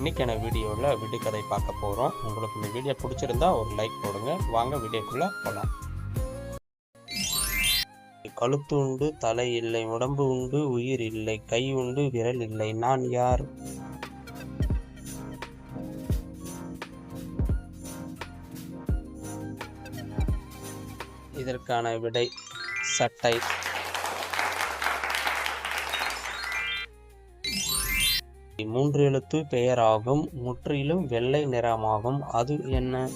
இன்னைக்கான வீடியோவில் விடுகதை பார்க்க போகிறோம். உங்களுக்கு இந்த வீடியோ பிடிச்சிருந்தா ஒரு லைக் போடுங்க. வாங்க வீடியோக்குள்ளே போகலாம். கழுத்து உண்டு தலை இல்லை உடம்பு உண்டு உயிர் இல்லை கை உண்டு விரல் இல்லை. நான் யார்? இதற்கான விடை சட்டை. மூன்று எழுத்து பெயராகும். முற்றிலும் வெள்ளை நிறமாகும். அது என்ன?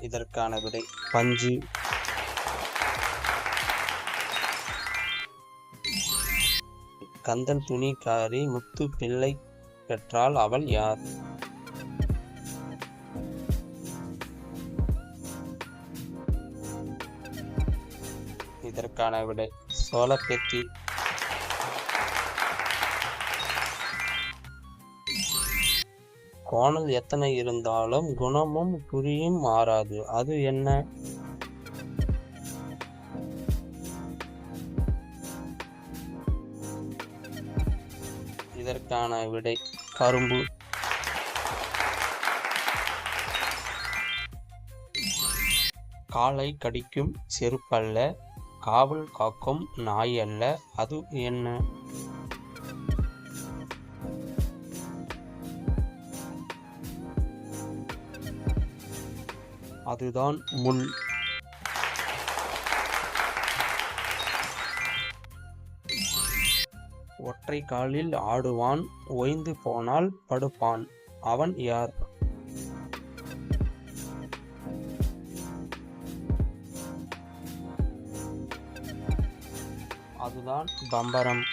இதற்கான விடை பஞ்சு. கந்தன் துணிக்காரி முத்து பிள்ளை பெற்றால் அவள் யார்? இதற்கான விடை. சோளப்பெட்டி கோணல் எத்தனை இருந்தாலும் குணமும் குறியும் மாறாது. அது என்ன? இதற்கான விடை. கரும்பு. காலை கடிக்கும் செருப்பல்ல. காவல் காக்கும் நாய் அல்ல அது என்ன? அதுதான் முள். ஒற்றை காலில் ஆடுவான் ஓய்ந்து போனால் படுப்பான். அவன் யார்? அதுதான் பம்பரம்.